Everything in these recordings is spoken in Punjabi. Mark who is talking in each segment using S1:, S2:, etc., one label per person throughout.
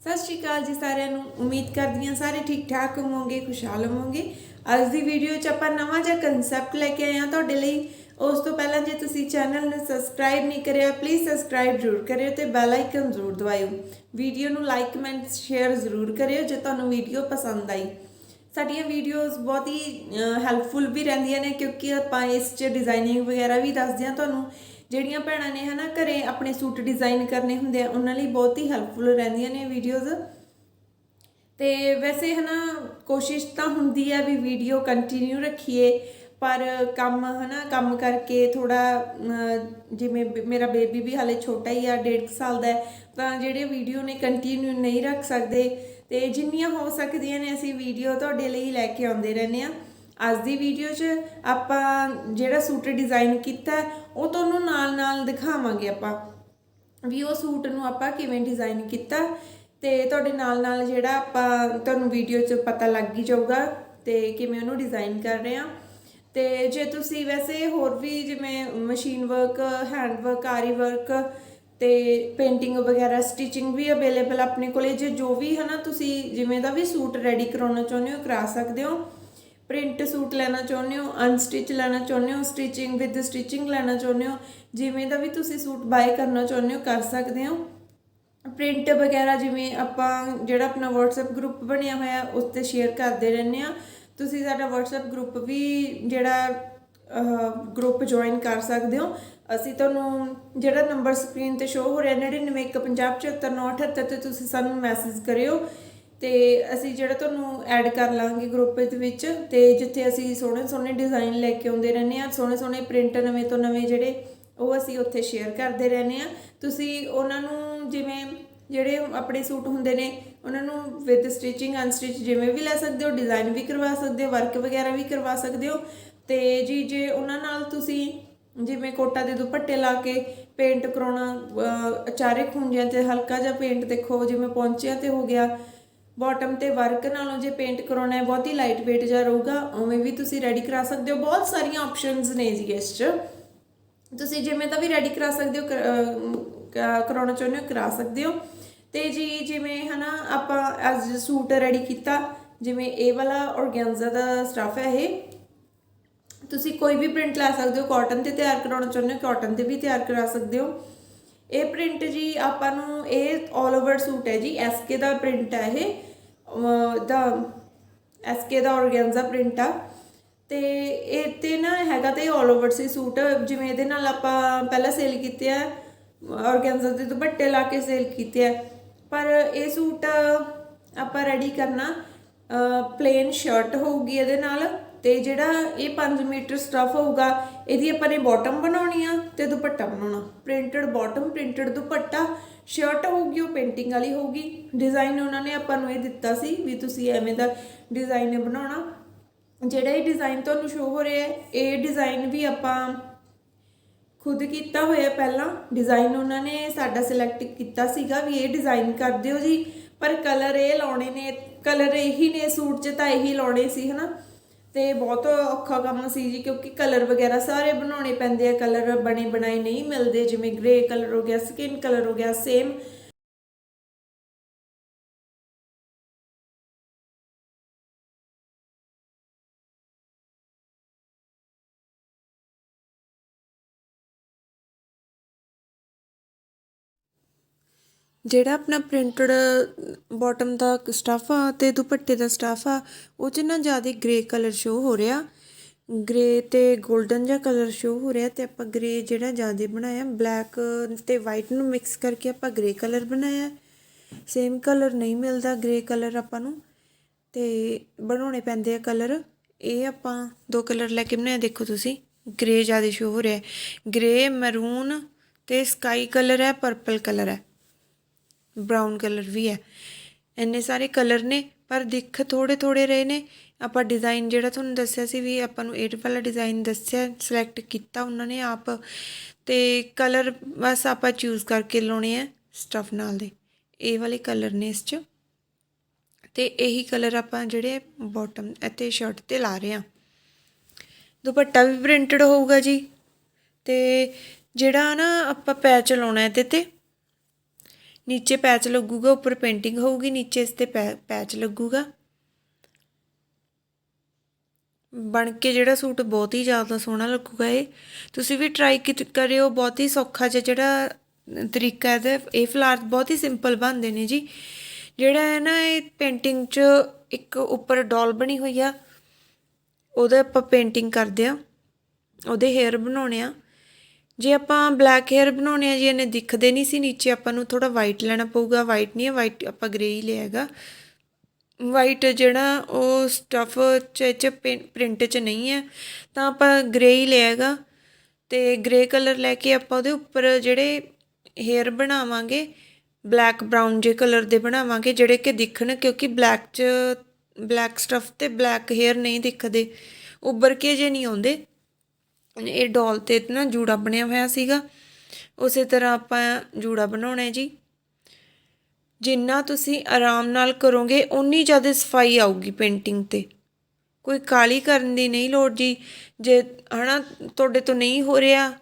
S1: ਸਤਿ ਸ਼੍ਰੀ ਅਕਾਲ ਜੀ ਸਾਰਿਆਂ ਨੂੰ। ਉਮੀਦ ਕਰਦੀ ਹਾਂ ਸਾਰੇ ਠੀਕ ਠਾਕ ਹੋਵੋਗੇ, ਖੁਸ਼ਹਾਲ ਹੋਵੋਗੇ। ਅੱਜ ਦੀ ਵੀਡੀਓ 'ਚ ਆਪਾਂ ਨਵਾਂ ਜਿਹਾ ਕਨਸੈਪਟ ਲੈ ਕੇ ਆਏ ਹਾਂ ਤੁਹਾਡੇ ਲਈ। ਉਸ ਤੋਂ ਪਹਿਲਾਂ ਜੇ ਤੁਸੀਂ ਚੈਨਲ ਨੂੰ ਸਬਸਕ੍ਰਾਈਬ ਨਹੀਂ ਕਰਿਆ ਪਲੀਜ਼ ਸਬਸਕ੍ਰਾਈਬ ਜ਼ਰੂਰ ਕਰਿਓ ਤੇ ਬੈਲ ਆਈਕਨ ਜ਼ਰੂਰ ਦਬਾਇਓ। ਵੀਡੀਓ ਨੂੰ ਲਾਈਕ ਕਮੈਂਟ ਸ਼ੇਅਰ ਜ਼ਰੂਰ ਕਰਿਓ ਜੇ ਤੁਹਾਨੂੰ ਵੀਡੀਓ ਪਸੰਦ ਆਈ। ਸਾਡੀਆਂ ਵੀਡੀਓਜ਼ ਬਹੁਤ ਹੀ ਹੈਲਪਫੁਲ ਵੀ ਰਹਿੰਦੀਆਂ ਨੇ ਕਿਉਂਕਿ ਆਪਾਂ ਇਸ 'ਚ ਡਿਜ਼ਾਈਨਿੰਗ ਵਗੈਰਾ ਵੀ ਦੱਸਦੇ ਹਾਂ ਤੁਹਾਨੂੰ। ਜਿਹੜੀਆਂ ਭੈਣਾਂ ਨੇ ਹਨਾ ਘਰੇ ਆਪਣੇ ਸੂਟ ਡਿਜ਼ਾਈਨ ਕਰਨੇ ਹੁੰਦੇ ਆ, ਉਹਨਾਂ ਲਈ ਬਹੁਤ ਹੀ ਹੈਲਪਫੁਲ ਰਹਿੰਦੀਆਂ ਨੇ ਵੀਡੀਓਜ਼ ਤੇ ਵੈਸੇ ਹਨਾ ਕੋਸ਼ਿਸ਼ ਤਾਂ ਹੁੰਦੀ ਹੈ ਵੀ ਵੀਡੀਓ ਕੰਟੀਨਿਊ ਰੱਖੀਏ, ਪਰ ਕੰਮ ਹਨਾ, ਕੰਮ ਕਰਕੇ ਥੋੜਾ ਜਿਵੇਂ ਮੇਰਾ ਬੇਬੀ ਵੀ ਹਾਲੇ ਛੋਟਾ ਹੀ ਆ 1.5 ਸਾਲ ਦਾ ਤਾਂ ਜਿਹੜੇ ਵੀਡੀਓ ਨੇ ਕੰਟੀਨਿਊ ਨਹੀਂ ਰੱਖ ਸਕਦੇ, ਤੇ ਜਿੰਨੀਆਂ ਹੋ ਸਕਦੀਆਂ ਨੇ ਅਸੀਂ ਵੀਡੀਓ ਤੁਹਾਡੇ ਲਈ ਲੈ ਕੇ ਆਉਂਦੇ ਰਹਿੰਦੇ ਆ। ਅੱਜ ਦੀ ਵੀਡੀਓ 'ਚ ਆਪਾਂ ਜਿਹੜਾ ਸੂਟ ਡਿਜ਼ਾਈਨ ਕੀਤਾ ਉਹ ਤੁਹਾਨੂੰ ਨਾਲ-ਨਾਲ ਦਿਖਾਵਾਂਗੇ ਆਪਾਂ। ਵੀ ਉਹ ਸੂਟ ਨੂੰ ਆਪਾਂ ਕਿਵੇਂ ਡਿਜ਼ਾਈਨ ਕੀਤਾ ਤੇ ਤੁਹਾਡੇ ਨਾਲ ਨਾਲ ਜਿਹੜਾ ਆਪਾਂ ਤੁਹਾਨੂੰ ਵੀਡੀਓ 'ਚ ਪਤਾ ਲੱਗ ਹੀ ਜਾਊਗਾ ਤੇ ਕਿਵੇਂ ਉਹਨੂੰ ਡਿਜ਼ਾਈਨ ਕਰ ਰਹੇ ਆ ਤੇ ਜੇ ਤੁਸੀਂ ਵੈਸੇ ਹੋਰ ਵੀ ਜਿਵੇਂ machine work hand work aari work ਤੇ ਪੇਂਟਿੰਗ ਵਗੈਰਾ ਸਟਿਚਿੰਗ ਵੀ ਅਵੇਲੇਬਲ ਆਪਣੇ ਕੋਲੇ, ਜੇ ਜੋ ਵੀ ਹੈ ਨਾ ਤੁਸੀਂ ਜਿਵੇਂ ਦਾ ਵੀ ਸੂਟ ਰੈਡੀ ਕਰਾਉਣਾ ਚਾਹੁੰਦੇ ਹੋ, ਕਰਾ ਸਕਦੇ ਹੋ। ਪ੍ਰਿੰਟ ਸੂਟ ਲੈਣਾ ਚਾਹੁੰਦੇ ਹੋ ਅਨਸਟਿਚ ਲੈਣਾ ਚਾਹੁੰਦੇ ਹੋ ਸਟਿਚਿੰਗ ਵਿਦ ਸਟਿਚਿੰਗ ਲੈਣਾ ਚਾਹੁੰਦੇ ਹੋ, ਜਿਵੇਂ ਦਾ ਵੀ ਤੁਸੀਂ ਸੂਟ ਬਾਏ ਕਰਨਾ ਚਾਹੁੰਦੇ ਹੋ ਕਰ ਸਕਦੇ ਹੋ। ਪ੍ਰਿੰਟ ਵਗੈਰਾ ਜਿਵੇਂ ਆਪਾਂ ਜਿਹੜਾ ਆਪਣਾ WhatsApp ਗਰੁੱਪ ਬਣਿਆ ਹੋਇਆ ਉਸ ਤੇ ਸ਼ੇਅਰ ਕਰਦੇ ਰਹਿੰਦੇ ਆ ਤੁਸੀਂ ਸਾਡਾ WhatsApp ਗਰੁੱਪ ਵੀ ਜਿਹੜਾ ਗਰੁੱਪ ਜੁਆਇਨ ਕਰ ਸਕਦੇ ਹੋ। ਅਸੀਂ ਤੁਹਾਨੂੰ ਜਿਹੜਾ ਨੰਬਰ ਸਕਰੀਨ ਤੇ ਸ਼ੋ ਹੋ ਰਿਹਾ 9915754978 ਤੇ ਤੁਸੀਂ ਸਾਨੂੰ ਮੈਸੇਜ ਕਰਿਓ। ਤੇ ਅਸੀਂ ਜਿਹੜਾ ਤੁਹਾਨੂੰ ਐਡ ਕਰ ਲਾਂਗੇ ਗਰੁੱਪ ਦੇ ਵਿੱਚ ਤੇ ਜਿੱਥੇ ਅਸੀਂ ਸੋਹਣੇ ਸੋਹਣੇ ਡਿਜ਼ਾਈਨ ਲੈ ਕੇ ਆਉਂਦੇ ਰਹਿੰਦੇ ਆ ਸੋਹਣੇ ਸੋਹਣੇ ਪ੍ਰਿੰਟ ਨਵੇਂ ਤੋਂ ਨਵੇਂ ਜਿਹੜੇ ਉਹ ਅਸੀਂ ਉੱਥੇ ਸ਼ੇਅਰ ਕਰਦੇ ਰਹਿੰਦੇ ਆ ਤੁਸੀਂ ਉਹਨਾਂ ਨੂੰ ਜਿਵੇਂ ਜਿਹੜੇ ਆਪਣੇ ਸੂਟ ਹੁੰਦੇ ਨੇ ਉਹਨਾਂ ਨੂੰ ਵਿਦ ਸਟਿਚਿੰਗ ਅਨਸਟਿਚ ਜਿਵੇਂ ਵੀ ਲੈ ਸਕਦੇ ਹੋ ਡਿਜ਼ਾਈਨ ਵੀ ਕਰਵਾ ਸਕਦੇ ਹੋ ਵਰਕ ਵਗੈਰਾ ਵੀ ਕਰਵਾ ਸਕਦੇ ਹੋ। ਤੇ ਜੀ ਜੇ ਉਹਨਾਂ ਨਾਲ ਤੁਸੀਂ ਜਿਵੇਂ ਕੋਟਾ ਦੇ ਦੁਪੱਟੇ ਲਾ ਕੇ ਪੇਂਟ ਕਰਾਉਣਾ ਅਹ, ਚਾਰੇ ਖੁੰਝਿਆਂ ਤੇ ਹਲਕਾ ਜਿਹਾ ਪੇਂਟ ਦੇਖੋ ਜਿਵੇਂ ਪੌਂਚਿਆਂ ਤੇ ਹੋ ਗਿਆ ਬਾਟਮ ਤੇ ਵਰਕ ਨਾਲੋਂ ਜੇ ਪੇਂਟ ਕਰਾਉਣਾ ਹੈ, ਬਹੁਤ ਹੀ ਲਾਈਟ weight ਜਿਹਾ ਰਹੂਗਾ। ਉਵੇਂ ਵੀ ਤੁਸੀਂ ਰੈਡੀ ਕਰਾ ਸਕਦੇ ਹੋ। ਬਹੁਤ ਸਾਰੀਆਂ ਆਪਸ਼ਨਸ ਨੇ ਜੀ ਇਸ 'ਚ। ਤੁਸੀਂ ਜਿਵੇਂ ਦਾ ਵੀ ਰੈਡੀ ਕਰਾ ਸਕਦੇ ਹੋ ਕਰਾਉਣਾ ਚਾਹੁੰਦੇ ਹੋ, ਕਰਾ ਸਕਦੇ ਹੋ। ਤੇ ਜੀ ਜਿਵੇਂ ਹਨਾ, ਆਪਾਂ ਅੱਜ ਸੂਟ ਰੈਡੀ ਕੀਤਾ, ਜਿਵੇਂ ਇਹ ਵਾਲਾ ਔਰਗੈਂਜ਼ਾ ਦਾ ਸਟਫ ਹੈ ਇਹ। ਤੁਸੀਂ ਕੋਈ ਵੀ ਪ੍ਰਿੰਟ ਲੈ ਸਕਦੇ ਹੋ। ਕਾਟਨ ਤੇ ਤਿਆਰ ਕਰਾਉਣਾ ਚਾਹੁੰਦੇ ਹੋ ਕਾਟਨ ਤੇ ਵੀ ਤਿਆਰ ਕਰਾ ਸਕਦੇ ਹੋ। ਇਹ ਪ੍ਰਿੰਟ ਜੀ ਆਪਾਂ ਨੂੰ, ਇਹ 올 ਓਵਰ ਸੂਟ ਹੈ ਜੀ। ਐਸਕੇ ਦਾ ਪ੍ਰਿੰਟ ਹੈ ਇਹ। ਦਾ ਐਸਕੇ ਦਾ ਔਰਗੈਂਜ਼ਾ ਪ੍ਰਿੰਟ ਆ। ਤੇ ਇਹ ਤੇ ਨਾ ਹੈਗਾ ਤੇ 올 ਓਵਰ ਸੀ ਸੂਟ। ਜਿਵੇਂ ਇਹਦੇ ਨਾਲ ਆਪਾਂ ਪਹਿਲਾਂ ਸੇਲ ਕੀਤੇ ਆ, ਔਰਗੈਂਜ਼ਾ ਦੇ ਦੁਪੱਟੇ ਲਾ ਕੇ ਸੇਲ ਕੀਤੇ ਆ। ਪਰ ਇਹ ਸੂਟ ਆਪਾਂ ਰੈਡੀ ਕਰਨਾ ਪਲੇਨ ਸ਼ਰਟ ਹੋਊਗੀ ਇਹਦੇ ਨਾਲ। ਤੇ ਜਿਹੜਾ ਇਹ 5 ਮੀਟਰ ਸਟਫ ਹੋਊਗਾ, ਇਹਦੀ ਆਪਾਂ ਨੇ ਬਾਟਮ ਬਣਾਉਣੀ ਆ ਤੇ ਦੁਪੱਟਾ ਬਣਾਉਣਾ। Printed bottom printed dupatta shirt ਹੋਊਗੀ, ਉਹ ਪੇਂਟਿੰਗ ਵਾਲੀ ਹੋਊਗੀ। ਡਿਜ਼ਾਈਨ ਉਹਨਾਂ ਨੇ ਆਪਾਂ ਨੂੰ ਇਹ ਦਿੱਤਾ ਸੀ ਵੀ ਤੁਸੀਂ ਐਵੇਂ ਦਾ ਡਿਜ਼ਾਈਨ ਬਣਾਉਣਾ। ਜਿਹੜਾ ਇਹ ਡਿਜ਼ਾਈਨ ਤੁਹਾਨੂੰ ਸ਼ੋ ਹੋ ਰਿਹਾ ਹੈ, ਇਹ ਡਿਜ਼ਾਈਨ ਵੀ ਆਪਾਂ ਖੁਦ ਕੀਤਾ ਹੋਇਆ ਪਹਿਲਾਂ। ਡਿਜ਼ਾਈਨ ਉਹਨਾਂ ਨੇ ਸਾਡਾ ਸਿਲੈਕਟ ਕੀਤਾ ਸੀਗਾ ਵੀ ਇਹ ਡਿਜ਼ਾਈਨ ਕਰ ਦਿਓ ਜੀ। ਪਰ ਕਲਰ ਇਹ ਲਾਉਣੇ ਨੇ ਕਲਰ ਇਹੀ ਨੇ, ਸੂਟ 'ਚ ਤਾਂ ਇਹੀ ਲਾਉਣੇ ਸੀ, ਹਨਾ? ਤੇ ਬਹੁਤ ਔਖਾ ਕੰਮ ਸੀ ਜੀ, ਕਿਉਂਕਿ ਕਲਰ ਵਗੈਰਾ ਸਾਰੇ ਬਣਾਉਣੇ ਪੈਂਦੇ ਆ ਕਲਰ ਬਣੇ ਬਣਾਏ ਨਹੀਂ ਮਿਲਦੇ, ਜਿਵੇਂ ਗ੍ਰੇ ਕਲਰ ਹੋ ਗਿਆ ਸਕਿਨ ਕਲਰ ਹੋ ਗਿਆ ਸੇਮ ਜਿਹੜਾ ਆਪਣਾ ਪ੍ਰਿੰਟਡ ਬੋਟਮ ਦਾ ਸਟੱਫ ਆ ਅਤੇ ਦੁਪੱਟੇ ਦਾ ਸਟੱਫ ਆ, ਉਹ 'ਚ ਨਾ ਜ਼ਿਆਦਾ ਗ੍ਰੇ ਕਲਰ ਸ਼ੋ ਹੋ ਰਿਹਾ। ਗ੍ਰੇ ਤੇ 골ਡਨ ਜਿਹਾ ਕਲਰ ਸ਼ੋ ਹੋ ਰਿਹਾ ਤੇ ਆਪਾਂ ਗ੍ਰੇ ਜਿਹੜਾ ਜ਼ਿਆਦਾ ਬਣਾਇਆ ਬਲੈਕ ਤੇ ਵਾਈਟ ਨੂੰ ਮਿਕਸ ਕਰਕੇ ਆਪਾਂ ਗ੍ਰੇ ਕਲਰ ਬਣਾਇਆ। ਸੇਮ ਕਲਰ ਨਹੀਂ ਮਿਲਦਾ ਗ੍ਰੇ ਕਲਰ ਆਪਾਂ ਨੂੰ ਤੇ ਬਣਾਉਣੇ ਪੈਂਦੇ ਆ ਕਲਰ ਇਹ ਆਪਾਂ ਦੋ ਕਲਰ ਲੈ ਕੇ ਬਣਾਇਆ, ਦੇਖੋ ਤੁਸੀਂ ਗ੍ਰੇ ਜ਼ਿਆਦਾ ਸ਼ੋ ਹੋ ਰਿਹਾ। ਗ੍ਰੇ ਮੈਰੂਨ ਤੇ ਸਕਾਈ ਕਲਰ ਹੈ ਪਰਪਲ ਕਲਰ ਹੈ। ਬਰਾਊਨ ਕਲਰ ਵੀ ਹੈ। ਇੰਨੇ ਸਾਰੇ ਕਲਰ ਨੇ, ਪਰ ਦਿੱਖ ਥੋੜੇ ਥੋੜੇ ਰਹੇ ਨੇ। ਆਪਾਂ ਡਿਜ਼ਾਈਨ ਜਿਹੜਾ ਤੁਹਾਨੂੰ ਦੱਸਿਆ ਸੀ ਵੀ ਆਪਾਂ ਨੂੰ ਇਹ ਵਾਲਾ ਡਿਜ਼ਾਈਨ ਦੱਸਿਆ ਸਿਲੈਕਟ ਕੀਤਾ ਉਹਨਾਂ ਨੇ ਆਪ। ਤੇ ਕਲਰ ਬਸ ਆਪਾਂ ਚੂਜ਼ ਕਰਕੇ ਲਾਉਣੇ ਆ ਸਟਫ ਨਾਲ ਦੇ। ਇਹ ਵਾਲੇ ਕਲਰ ਨੇ ਇਸ 'ਚ। ਤੇ ਇਹੀ ਕਲਰ ਆਪਾਂ ਜਿਹੜੇ ਬਾਟਮ ਅਤੇ ਸ਼ਰਟ ਤੇ ਲਾ ਰਹੇ ਆ। ਦੁਪੱਟਾ ਵੀ ਪ੍ਰਿੰਟਡ ਹੋਊਗਾ ਜੀ। ਤੇ ਜਿਹੜਾ ਨਾ ਆਪਾਂ ਪੈਚ ਲਾਉਣਾ ਇਹਦੇ ਤੇ ਨੀਚੇ ਪੈਚ ਲੱਗੂਗਾ, ਉੱਪਰ ਪੇਂਟਿੰਗ ਹੋਊਗੀ, ਨੀਚੇ ਇਸ ਤੇ ਪੈ- ਪੈਚ ਲੱਗੂਗਾ। ਬਣ ਕੇ ਜਿਹੜਾ ਸੂਟ ਬਹੁਤ ਹੀ ਜ਼ਿਆਦਾ ਸੋਹਣਾ ਲੱਗੂਗਾ ਇਹ। ਤੁਸੀਂ ਵੀ ਟਰਾਈ ਕਰਿਓ, ਬਹੁਤ ਹੀ ਸੌਖਾ ਜਿਹਾ ਜਿਹੜਾ ਤਰੀਕਾ ਹੈ ਇਹ ਫਲਾਰ ਬਹੁਤ ਹੀ ਸਿੰਪਲ ਬਣਦੇ ਨੇ ਜੀ। ਜਿਹੜਾ ਹੈ ਨਾ ਇਹ ਪੇਂਟਿੰਗ 'ਚ ਇੱਕ ਉੱਪਰ ਡੋਲ ਬਣੀ ਹੋਈ ਆ, ਉਹਦੇ ਆਪਾਂ ਪੇਂਟਿੰਗ ਕਰਦੇ ਆ, ਉਹਦੇ ਹੇਅਰ ਬਣਾਉਣੇ ਆ। ਜੇ ਆਪਾਂ ਬਲੈਕ ਹੇਅਰ ਬਣਾਉਣੇ ਆ, ਜੀ ਇਹਨੇ ਦਿਖਦੇ ਨਹੀਂ ਸੀ ਨੀਚੇ, ਆਪਾਂ ਨੂੰ ਥੋੜਾ ਵਾਈਟ ਲੈਣਾ ਪਊਗਾ। ਵਾਈਟ ਨਹੀਂ ਹੈ ਵਾਈਟ ਆਪਾਂ ਗ੍ਰੇ ਹੀ ਲਿਆਗਾ ਵਾਈਟ ਜਿਹੜਾ ਉਹ ਸਟਫ ਚ ਚ ਪ੍ਰਿੰਟ ਚ ਨਹੀਂ ਹੈ, ਤਾਂ ਆਪਾਂ ਗ੍ਰੇ ਹੀ ਲਿਆਗਾ ਤੇ ਗ੍ਰੇ ਕਲਰ ਲੈ ਕੇ ਆਪਾਂ ਉਹਦੇ ਉੱਪਰ ਜਿਹੜੇ ਹੇਅਰ ਬਣਾਵਾਂਗੇ ਬਲੈਕ ਬਰਾਊਨ ਜੇ ਕਲਰ ਦੇ ਬਣਾਵਾਂਗੇ, ਜਿਹੜੇ ਕਿ ਦਿਖਣ, ਕਿਉਂਕਿ ਬਲੈਕ ਚ ਬਲੈਕ ਸਟਫ ਤੇ ਬਲੈਕ ਹੇਅਰ ਨਹੀਂ ਦਿਖਦੇ। ਉੱਭਰ ਕੇ ਜੇ ਨਹੀਂ ਆਉਂਦੇ ਇਹ ਡੋਲ ਤੇ ਨਾ ਜੂੜਾ ਬਣਿਆ ਹੋਇਆ ਸੀਗਾ। ਉਸੇ ਤਰ੍ਹਾਂ ਆਪਾਂ ਜੂੜਾ ਬਣਾਉਣਾ ਹੈ ਜੀ। ਜਿੰਨਾ ਤੁਸੀਂ ਆਰਾਮ ਨਾਲ ਕਰੋਗੇ ਉਨੀ ਜ਼ਿਆਦਾ ਸਫ਼ਾਈ ਆਊਗੀ ਪੇਂਟਿੰਗ ਤੇ। ਕੋਈ ਕਾਲੀ ਕਰਨ ਦੀ ਨਹੀਂ ਲੋੜ ਜੀ। ਜੇ ਹਨਾ ਤੁਹਾਡੇ ਤੋਂ ਨਹੀਂ ਹੋ ਰਿਹਾ,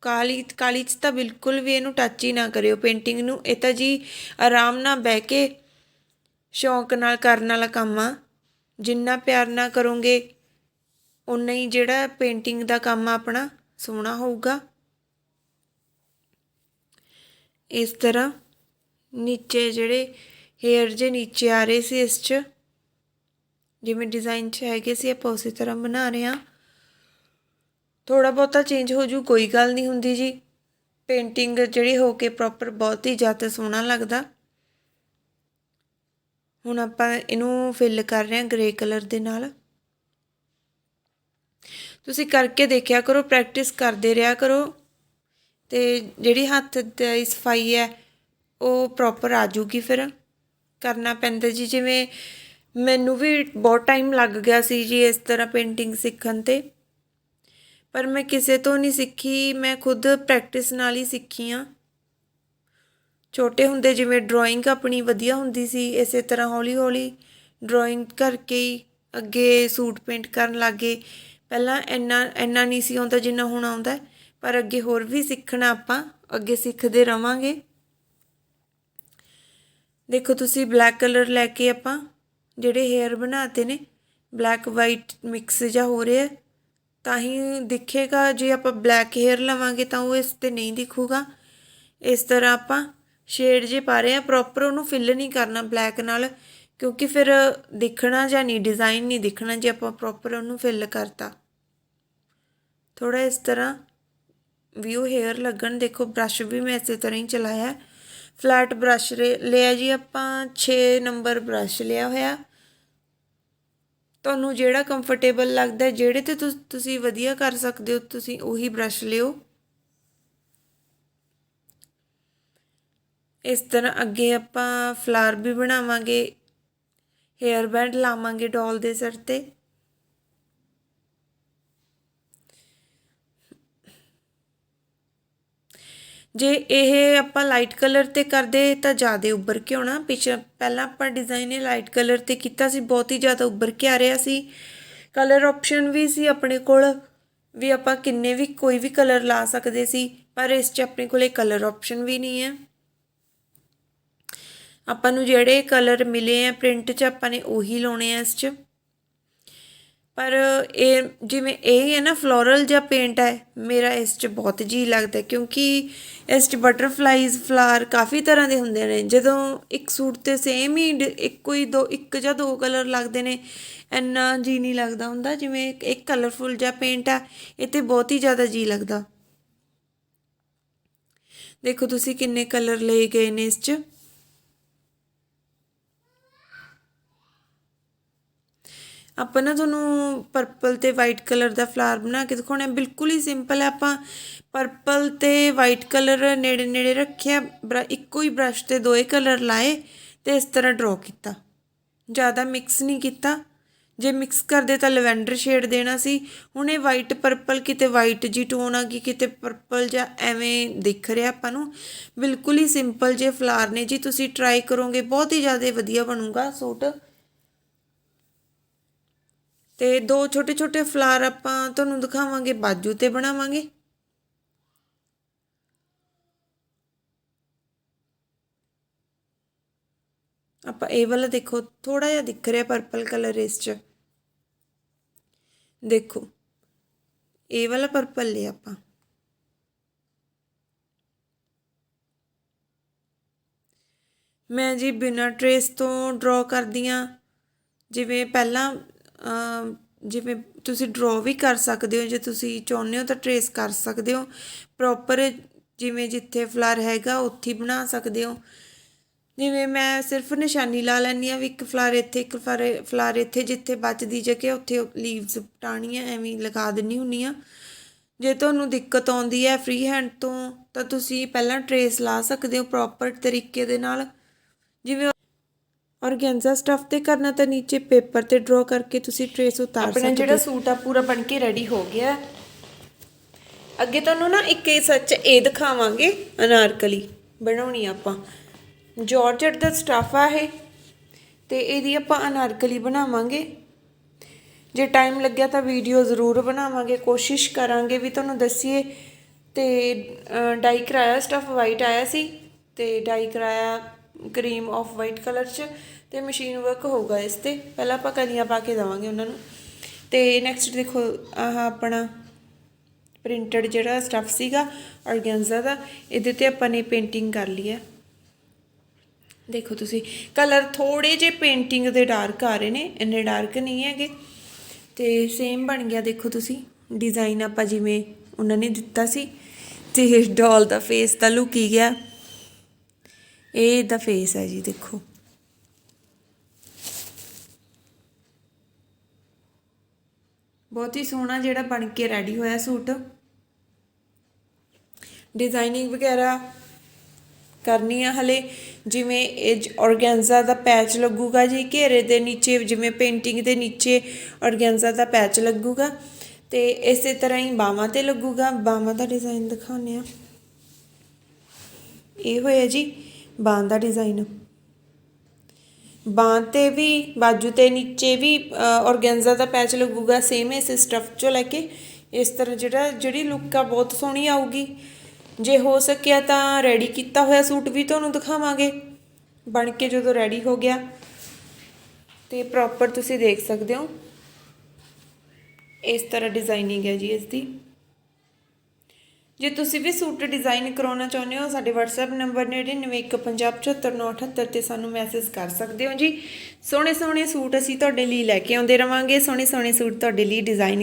S1: ਕਾਲੀ ਕਾਲੀ ਚ ਤਾਂ ਬਿਲਕੁਲ ਵੀ ਇਹਨੂੰ ਟੱਚ ਹੀ ਨਾ ਕਰਿਓ। ਪੇਂਟਿੰਗ ਨੂੰ ਇਹ ਤਾਂ ਜੀ ਆਰਾਮ ਨਾਲ ਬਹਿ ਕੇ ਸ਼ੌਂਕ ਨਾਲ ਕਰਨ ਵਾਲਾ ਕੰਮ ਆ। ਜਿੰਨਾ ਪਿਆਰ ਨਾਲ ਕਰੋਗੇ ਉਨਾ ਹੀ ਜਿਹੜਾ ਪੇਂਟਿੰਗ ਦਾ ਕੰਮ ਆਪਣਾ ਸੋਹਣਾ ਹੋਊਗਾ। ਇਸ ਤਰ੍ਹਾਂ ਨੀਚੇ ਜਿਹੜੇ ਹੇਅਰ ਜੇ ਨੀਚੇ ਆ ਰਹੇ ਸੀ ਇਸ 'ਚ, ਜਿਵੇਂ ਡਿਜ਼ਾਈਨ 'ਚ ਹੈਗੇ ਸੀ, ਆਪਾਂ ਉਸੇ ਤਰ੍ਹਾਂ ਬਣਾ ਰਹੇ ਹਾਂ। ਥੋੜਾ ਬਹੁਤਾ ਚੇਂਜ ਹੋ ਜੂ, ਕੋਈ ਗੱਲ ਨਹੀਂ ਹੁੰਦੀ ਜੀ। ਪੇਂਟਿੰਗ ਜਿਹੜੀ ਹੋ ਕੇ ਪ੍ਰੋਪਰ ਬਹੁਤ ਹੀ ਜ਼ਿਆਦਾ ਸੋਹਣਾ ਲੱਗਦਾ। ਹੁਣ ਆਪਾਂ ਇਹਨੂੰ ਫਿਲ ਕਰ ਰਹੇ ਹਾਂ ਗ੍ਰੇ ਕਲਰ ਦੇ ਨਾਲ। ਤੁਸੀਂ ਕਰਕੇ ਦੇਖਿਆ ਕਰੋ ਪ੍ਰੈਕਟਿਸ ਕਰਦੇ ਰਿਹਾ ਕਰੋ। ਤੇ ਜਿਹੜੀ ਹੱਥ ਦੀ ਸਫ਼ਾਈ ਹੈ, ਉਹ ਪ੍ਰੋਪਰ ਆ ਜੂਗੀ ਫਿਰ। ਕਰਨਾ ਪੈਂਦਾ ਜੀ, ਜਿਵੇਂ ਮੈਨੂੰ ਵੀ ਬਹੁਤ ਟਾਈਮ ਲੱਗ ਗਿਆ ਸੀ ਜੀ ਇਸ ਤਰ੍ਹਾਂ ਪੇਂਟਿੰਗ ਸਿੱਖਣ ਤੇ। ਪਰ ਮੈਂ ਕਿਸੇ ਤੋਂ ਨਹੀਂ ਸਿੱਖੀ, ਮੈਂ ਖੁਦ ਪ੍ਰੈਕਟਿਸ ਨਾਲ ਹੀ ਸਿੱਖੀ ਆ ਛੋਟੇ ਹੁੰਦੇ ਜਿਵੇਂ ਡਰਾਇੰਗ ਆਪਣੀ ਵਧੀਆ ਹੁੰਦੀ ਸੀ, ਇਸੇ ਤਰ੍ਹਾਂ ਹੌਲੀ ਹੌਲੀ ਡਰਾਇੰਗ ਕਰਕੇ ਹੀ ਅੱਗੇ ਸੂਟ ਪੇਂਟ ਕਰਨ ਲੱਗੇ ਪਹਿਲਾਂ ਇੰਨਾ ਇੰਨਾ ਨਹੀਂ ਸੀ ਆਉਂਦਾ ਜਿੰਨਾ ਹੁਣ ਆਉਂਦਾ ਪਰ ਅੱਗੇ ਹੋਰ ਵੀ ਸਿੱਖਣਾ ਆਪਾਂ, ਅੱਗੇ ਸਿੱਖਦੇ ਰਵਾਂਗੇ। ਦੇਖੋ ਤੁਸੀਂ ਬਲੈਕ ਕਲਰ ਲੈ ਕੇ ਆਪਾਂ ਜਿਹੜੇ ਹੇਅਰ ਬਣਾਤੇ ਨੇ ਬਲੈਕ ਵਾਈਟ ਮਿਕਸ ਜਿਹਾ ਹੋ ਰਿਹਾ ਤਾਂ ਹੀ ਦਿਖੇਗਾ, ਜੇ ਆਪਾਂ ਬਲੈਕ ਹੇਅਰ ਲਵਾਂਗੇ ਤਾਂ ਉਹ ਇਸ ਤੇ ਨਹੀਂ ਦਿਖੂਗਾ। ਇਸ ਤਰ੍ਹਾਂ ਆਪਾਂ ਸ਼ੇਡ ਜੇ ਪਾ ਰਹੇ ਆ ਪ੍ਰੋਪਰ ਉਹਨੂੰ ਫਿਲ ਨਹੀਂ ਕਰਨਾ ਬਲੈਕ ਨਾਲ, ਕਿਉਂਕਿ ਫਿਰ ਦਿਖਣਾ ਜਾਂ ਨਹੀਂ ਡਿਜ਼ਾਈਨ ਨਹੀਂ ਦਿਖਣਾ ਜੇ ਆਪਾਂ ਪ੍ਰੋਪਰ ਉਹਨੂੰ ਫਿਲ ਕਰਤਾ। ਥੋੜਾ ਇਸ ਤਰ੍ਹਾਂ ਵੀ ਉਹ ਹੇਅਰ ਲੱਗਣ, ਦੇਖੋ ਬ੍ਰਸ਼ ਵੀ ਮੈਂ ਇਸੇ ਤਰ੍ਹਾਂ ਹੀ ਚਲਾਇਆ। ਫਲੈਟ ਬ੍ਰਸ਼ ਲਿਆ ਜੀ ਆਪਾਂ 6 ਨੰਬਰ ਬ੍ਰਸ਼ ਲਿਆ ਹੋਇਆ। ਤੁਹਾਨੂੰ ਜਿਹੜਾ ਕੰਫਰਟੇਬਲ ਲੱਗਦਾ, ਜਿਹੜੇ ਤੇ ਤੁਸੀਂ ਵਧੀਆ ਕਰ ਸਕਦੇ ਹੋ, ਤੁਸੀਂ ਉਹੀ ਬ੍ਰਸ਼ ਲਿਓ। ਇਸ ਤਰ੍ਹਾਂ ਅੱਗੇ ਆਪਾਂ ਫਲਾਰ ਵੀ ਬਣਾਵਾਂਗੇ ਹੇਅਰ ਬੈਂਡ ਲਾਵਾਂਗੇ ਡੋਲ ਦੇ ਸਿਰ ਤੇ। ਜੇ ਇਹ ਆਪਾਂ ਲਾਈਟ ਕਲਰ ਤੇ ਕਰਦੇ ਤਾਂ ਜ਼ਿਆਦਾ ਉੱਭਰ ਕੇ ਆਉਣਾ। ਪਿਛੇ, ਪਹਿਲਾਂ ਆਪਾਂ ਡਿਜ਼ਾਈਨ ਇਹ ਲਾਈਟ ਕਲਰ ਤੇ ਕੀਤਾ ਸੀ, ਬਹੁਤ ਹੀ ਜ਼ਿਆਦਾ ਉੱਭਰ ਕੇ ਆ ਰਿਹਾ ਸੀ। ਕਲਰ ਆਪਸ਼ਨ ਵੀ ਸੀ ਆਪਣੇ ਕੋਲ, ਵੀ ਆਪਾਂ ਕਿੰਨੇ ਵੀ ਕੋਈ ਵੀ ਕਲਰ ਲਾ ਸਕਦੇ ਸੀ, ਪਰ ਇਸ 'ਚ ਆਪਣੇ ਕੋਲੇ ਕਲਰ ਆਪਸ਼ਨ ਵੀ ਨਹੀਂ ਹੈ। ਆਪਾਂ ਨੂੰ ਜਿਹੜੇ ਕਲਰ ਮਿਲੇ ਆ ਪ੍ਰਿੰਟ 'ਚ, ਆਪਾਂ ਨੇ ਉਹੀ ਲਾਉਣੇ ਆ ਇਸ 'ਚ। ਪਰ ਇਹ ਜਿਵੇਂ ਇਹ ਹੈ ਨਾ ਫਲੋਰਲ ਜਾਂ ਪੇਂਟ ਹੈ, ਮੇਰਾ ਇਸ 'ਚ ਬਹੁਤ ਜੀ ਲੱਗਦਾ ਕਿਉਂਕਿ ਇਸ 'ਚ ਬਟਰਫਲਾਈਜ਼ ਫਲਾਰ ਕਾਫੀ ਤਰ੍ਹਾਂ ਦੇ ਹੁੰਦੇ ਨੇ। ਜਦੋਂ ਇੱਕ ਸੂਟ ਤੇ ਸੇਮ ਹੀ ਇੱਕੋ ਹੀ ਦੋ, ਇੱਕ ਜਾਂ ਦੋ ਕਲਰ ਲੱਗਦੇ ਨੇ, ਇੰਨਾ ਜੀ ਨਹੀਂ ਲੱਗਦਾ ਹੁੰਦਾ। ਜਿਵੇਂ ਇੱਕ ਕਲਰਫੁਲ ਜਾਂ ਪੇਂਟ ਆ ਇਹ ਤੇ ਬਹੁਤ ਹੀ ਜ਼ਿਆਦਾ ਜੀ ਲੱਗਦਾ। ਦੇਖੋ ਤੁਸੀਂ ਕਿੰਨੇ ਕਲਰ ਲਏ ਗਏ ਨੇ ਇਸ 'ਚ। ਆਪਾਂ ਨਾ ਤੁਹਾਨੂੰ ਪਰਪਲ ਤੇ ਵਾਈਟ ਕਲਰ ਦਾ ਫਲਾਰ ਬਣਾ ਕੇ ਦਿਖਾਉਣਾ ਬਿਲਕੁਲ ਹੀ ਸਿੰਪਲ ਹੈ। ਆਪਾਂ ਪਰਪਲ ਤੇ ਵਾਈਟ ਕਲਰ ਨੇੜੇ ਨੇੜੇ ਰੱਖਿਆ ਇੱਕੋ ਹੀ ਬ੍ਰਸ਼ ਤੇ ਦੋਏ ਕਲਰ ਲਾਏ ਤੇ ਇਸ ਤਰ੍ਹਾਂ ਡਰਾ ਕੀਤਾ। ਜ਼ਿਆਦਾ ਮਿਕਸ ਨਹੀਂ ਕੀਤਾ। ਜੇ ਮਿਕਸ ਕਰਦੇ ਤਾਂ ਲਵੈਂਡਰ ਸ਼ੇਡ ਦੇਣਾ ਸੀ। ਹੁਣ ਇਹ ਵਾਈਟ ਪਰਪਲ ਕਿਤੇ ਵਾਈਟ ਜੀ ਟੋਨ ਆ ਗਈ ਕਿਤੇ ਪਰਪਲ ਜਾਂ ਐਵੇਂ ਦਿਖ ਰਿਹਾ ਆਪਾਂ ਨੂੰ। ਬਿਲਕੁਲ ਹੀ ਸਿੰਪਲ ਜੇ ਫਲਾਰ ਨੇ ਜੀ, ਤੁਸੀਂ ਟਰਾਈ ਕਰੋਗੇ, ਬਹੁਤ ਹੀ ਜ਼ਿਆਦਾ ਵਧੀਆ ਬਣੂਗਾ ਸੂਟ। ਤੇ ਦੋ ਛੋਟੇ ਛੋਟੇ ਫਲਾਰ ਆਪਾਂ ਤੁਹਾਨੂੰ ਦਿਖਾਵਾਂਗੇ, ਬਾਜੂ ਤੇ ਬਣਾਵਾਂਗੇ। ਆਪਾਂ ਇਹ ਵਾਲਾ ਦੇਖੋ ਥੋੜਾ ਜਿਹਾ ਦਿਖ ਰਿਹਾ ਪਰਪਲ ਕਲਰ ਇਸ ਚ। ਦੇਖੋ, ਇਹ ਵਾਲਾ ਪਰਪਲ ਲਿਆ ਆਪਾਂ। ਮੈਂ ਜੀ ਬਿਨਾਂ ਟਰੇਸ ਤੋਂ ਡਰਾ ਕਰਦੀ ਹਾਂ। ਜਿਵੇਂ ਪਹਿਲਾਂ ਜਿਵੇਂ ਤੁਸੀਂ ਡਰਾ ਵੀ ਕਰ ਸਕਦੇ ਹੋ, ਜੇ ਤੁਸੀਂ ਚਾਹੁੰਦੇ ਹੋ ਤਾਂ ਟਰੇਸ ਕਰ ਸਕਦੇ ਹੋ। ਪ੍ਰੋਪਰ ਜਿਵੇਂ ਜਿੱਥੇ ਫਲਾਰ ਹੈਗਾ, ਉੱਥੇ ਬਣਾ ਸਕਦੇ ਹੋ। ਜਿਵੇਂ ਮੈਂ ਸਿਰਫ ਨਿਸ਼ਾਨੀ ਲਾ ਲੈਂਦੀ ਆ ਵੀ ਇੱਕ ਫਲਾਰ ਇੱਥੇ, ਇੱਕ ਫਲਾਰ ਫਲਾਰ ਇੱਥੇ, ਜਿੱਥੇ ਬਚਦੀ ਜਗ੍ਹਾ ਉੱਥੇ ਲੀਵਸ ਪਟਾਣੀਆਂ ਐਵੇਂ ਲਗਾ ਦਿੰਨੀ ਹੁੰਨੀ ਆ ਜੇ ਤੁਹਾਨੂੰ ਦਿੱਕਤ ਆਉਂਦੀ ਹੈ ਫ੍ਰੀ ਹੈਂਡ ਤੋਂ, ਤਾਂ ਤੁਸੀਂ ਪਹਿਲਾਂ ਟਰੇਸ ਲਾ ਸਕਦੇ ਹੋ ਪ੍ਰੋਪਰ ਤਰੀਕੇ ਦੇ ਨਾਲ। ਜਿਵੇਂ ਔਰਗੈਂਜ਼ਾ ਸਟਫ ਤੇ ਕਰਨਾ ਤਾਂ ਨੀਚੇ ਪੇਪਰ ਤੇ ਡਰਾ ਕਰਕੇ ਤੁਸੀਂ ਟਰੇਸ ਉਤਾਰ ਸਕਦੇ
S2: ਆਪਣਾ ਜਿਹੜਾ ਸੂਟ ਆ ਪੂਰਾ ਬਣ ਕੇ ਰੈਡੀ ਹੋ ਗਿਆ।
S1: ਅੱਗੇ ਤੁਹਾਨੂੰ ਨਾ ਇੱਕ ਇਹ ਸੱਚ ਇਹ ਦਿਖਾਵਾਂਗੇ ਅਨਾਰਕਲੀ। ਬਣਾਉਣੀ ਆਪਾਂ। ਜਾਰਜਟ ਦਾ ਸਟਫ ਆ ਇਹ। ਤੇ ਇਹਦੀ ਆਪਾਂ ਅਨਾਰਕਲੀ ਬਣਾਵਾਂਗੇ। ਜੇ ਟਾਈਮ ਲੱਗਿਆ ਤਾਂ ਵੀਡੀਓ ਜ਼ਰੂਰ ਬਣਾਵਾਂਗੇ। ਕੋਸ਼ਿਸ਼ ਕਰਾਂਗੇ ਵੀ ਤੁਹਾਨੂੰ ਦੱਸੀਏ। ਤੇ ਡਾਈ ਕਰਾਇਆ ਸਟਫ ਵਾਈਟ ਆਇਆ ਸੀ। ਤੇ ਡਾਈ ਕਰਾਇਆ ਕਰੀਮ ਆਫ ਵਾਈਟ ਕਲਰ ਚ ਤੇ ਮਸ਼ੀਨ ਵਰਕ ਹੋਊਗਾ ਇਸ ਤੇ। ਪਹਿਲਾਂ ਆਪਾਂ ਕਲੀਆਂ ਪਾ ਕੇ ਦਵਾਂਗੇ ਉਹਨਾਂ ਨੂੰ। ਤੇ ਨੈਕਸਟ ਦੇਖੋ, ਆਹ ਆਪਣਾ ਪ੍ਰਿੰਟਡ ਜਿਹੜਾ ਸਟੱਫ ਸੀਗਾ ਔਰਗੈਂਜ਼ਾ ਦਾ, ਇਹਦੇ ਤੇ ਆਪਾਂ ਨੇ ਪੇਂਟਿੰਗ ਕਰ ਲਈ ਹੈ। ਦੇਖੋ ਤੁਸੀਂ ਕਲਰ ਥੋੜੇ ਜੇ ਪੇਂਟਿੰਗ ਦੇ ਡਾਰਕ ਆ ਰਹੇ ਨੇ, ਇੰਨੇ ਡਾਰਕ ਨਹੀਂ ਹੈਗੇ। ਤੇ ਸੇਮ ਬਣ ਗਿਆ, ਦੇਖੋ ਤੁਸੀਂ ਡਿਜ਼ਾਈਨ ਆਪਾਂ ਜਿਵੇਂ ਉਹਨਾਂ ਨੇ ਦਿੱਤਾ ਸੀ। ਤੇ ਡਾਲ ਦਾ ਫੇਸ ਤਾਂ ਲੁਕੀ ਗਿਆ। ਇਹ ਦਾ ਫੇਸ ਹੈ ਜੀ, ਦੇਖੋ। ਬਹੁਤ ਹੀ ਸੋਹਣਾ ਜਿਹੜਾ ਬਣ ਕੇ ਰੈਡੀ ਹੋਇਆ ਸੂਟ। ਡਿਜ਼ਾਈਨਿੰਗ ਵਗੈਰਾ ਕਰਨੀ ਆ ਹਲੇ। ਜਿਵੇਂ ਇਹ ਔਰਗੈਂਜ਼ਾ ਦਾ ਪੈਚ ਲੱਗੂਗਾ ਜੀ, ਘੇਰੇ ਦੇ ਨੀਚੇ, ਜਿਵੇਂ ਪੇਂਟਿੰਗ ਦੇ ਨੀਚੇ ਔਰਗੈਂਜ਼ਾ ਦਾ ਪੈਚ ਲੱਗੂਗਾ। ਤੇ ਇਸੇ ਤਰ੍ਹਾਂ ਹੀ ਬਾਹਾਂ ਤੇ ਲੱਗੂਗਾ। ਬਾਹਾਂ ਦਾ ਡਿਜ਼ਾਈਨ ਦਿਖਾਉਂਦੇ ਆ। ਇਹ ਹੋਇਆ ਜੀ। ਬਾਂਹ ਦਾ ਡਿਜ਼ਾਈਨ ਬਾਂਹ ਤੇ ਵੀ, ਬਾਜੂ ਤੇ ਨੀਚੇ ਵੀ ਔਰਗੈਂਜ਼ਾ ਦਾ ਪੈਚ ਲੱਗੂਗਾ ਸੇਮ ਇਸ ਸਟਫ ਚੋਂ ਲੈ ਕੇ। ਇਸ ਤਰ੍ਹਾਂ ਜਿਹੜਾ, ਜਿਹੜੀ ਲੁੱਕ ਆ, ਬਹੁਤ ਸੋਹਣੀ ਆਊਗੀ। ਜੇ ਹੋ ਸਕਿਆ ਤਾਂ ਰੈਡੀ ਕੀਤਾ ਹੋਇਆ ਸੂਟ ਵੀ ਤੁਹਾਨੂੰ ਦਿਖਾਵਾਂਗੇ। ਬਣ ਕੇ ਜਦੋਂ ਰੈਡੀ ਹੋ ਗਿਆ। ਤੇ ਪ੍ਰੋਪਰ ਤੁਸੀਂ ਦੇਖ ਸਕਦੇ ਹੋ। ਇਸ ਤਰ੍ਹਾਂ ਡਿਜ਼ਾਈਨਿੰਗ ਹੈ ਜੀ ਇਸ ਦੀ। ਜੇ ਤੁਸੀਂ ਵੀ ਸੂਟ ਡਿਜ਼ਾਈਨ ਕਰਾਉਣਾ ਚਾਹੁੰਦੇ ਹੋ, ਸਾਡੇ WhatsApp ਨੰਬਰ 9915754978 ਤੇ ਸਾਨੂੰ ਮੈਸੇਜ ਕਰ ਸਕਦੇ ਹੋ ਜੀ। ਸੋਹਣੇ ਸੋਹਣੇ ਸੂਟ ਅਸੀਂ ਤੁਹਾਡੇ ਲਈ ਲੈ ਕੇ ਆਉਂਦੇ ਰਵਾਂਗੇ। ਸੋਹਣੇ ਸੋਹਣੇ ਸੂਟ ਤੁਹਾਡੇ ਲਈ ਡਿਜ਼ਾਈਨ